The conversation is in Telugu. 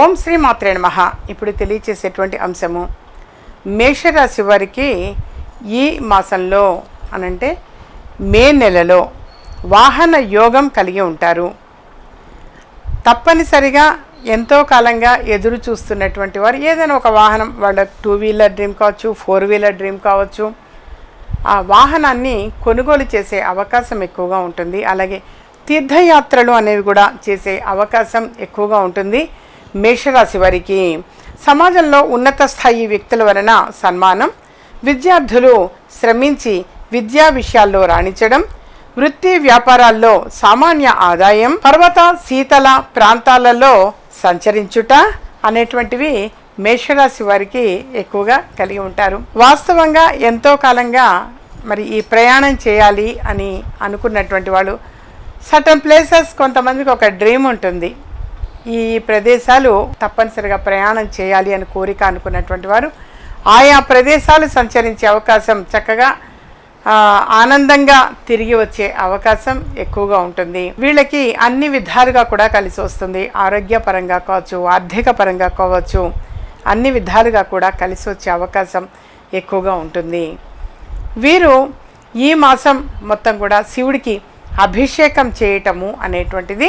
ఓం శ్రీ మాత్రే నమః. ఇప్పుడు తెలియచేసేటువంటి అంశము మేషరాశి వారికి ఈ మాసంలో అనంటే మే నెలలో వాహన యోగం కలిగి ఉంటారు. తప్పనిసరిగా ఎంతో కాలంగా ఎదురు చూస్తున్నటువంటి వారు ఏదైనా ఒక వాహనం వాళ్ళ టూ వీలర్ డ్రీమ్ కావచ్చు ఫోర్ వీలర్ డ్రీమ్ కావచ్చు ఆ వాహనాన్ని కొనుగోలు చేసే అవకాశం ఎక్కువగా ఉంటుంది. అలాగే తీర్థయాత్రలు అనేవి కూడా చేసే అవకాశం ఎక్కువగా ఉంటుంది. మేషరాశి వారికి సమాజంలో ఉన్నత స్థాయి వ్యక్తుల వలన సన్మానం విద్యార్థులు శ్రమించి విద్యా విషయాల్లో రాణించడం వృత్తి వ్యాపారాల్లో సామాన్య ఆదాయం పర్వత శీతల ప్రాంతాలలో సంచరించుట అనేటువంటివి మేషరాశి వారికి ఎక్కువగా కలిగి ఉంటారు. వాస్తవంగా ఎంతో కాలంగా మరి ఈ ప్రయాణం చేయాలి అని అనుకున్నటువంటి వాళ్ళు సటన్ ప్లేసెస్ కొంతమందికి ఒక డ్రీమ్ ఉంటుంది. ఈ ప్రదేశాలు తప్పనిసరిగా ప్రయాణం చేయాలి అని కోరిక అనుకున్నటువంటి వారు ఆయా ప్రదేశాలు సంచరించే అవకాశం చక్కగా ఆనందంగా తిరిగి వచ్చే అవకాశం ఎక్కువగా ఉంటుంది. వీళ్ళకి అన్ని విధాలుగా కూడా కలిసి వస్తుంది. ఆరోగ్యపరంగా కావచ్చు ఆర్థిక పరంగా కావచ్చు అన్ని విధాలుగా కూడా కలిసి వచ్చే అవకాశం ఎక్కువగా ఉంటుంది. వీరు ఈ మాసం మొత్తం కూడా శివుడికి అభిషేకం చేయటము అనేటువంటిది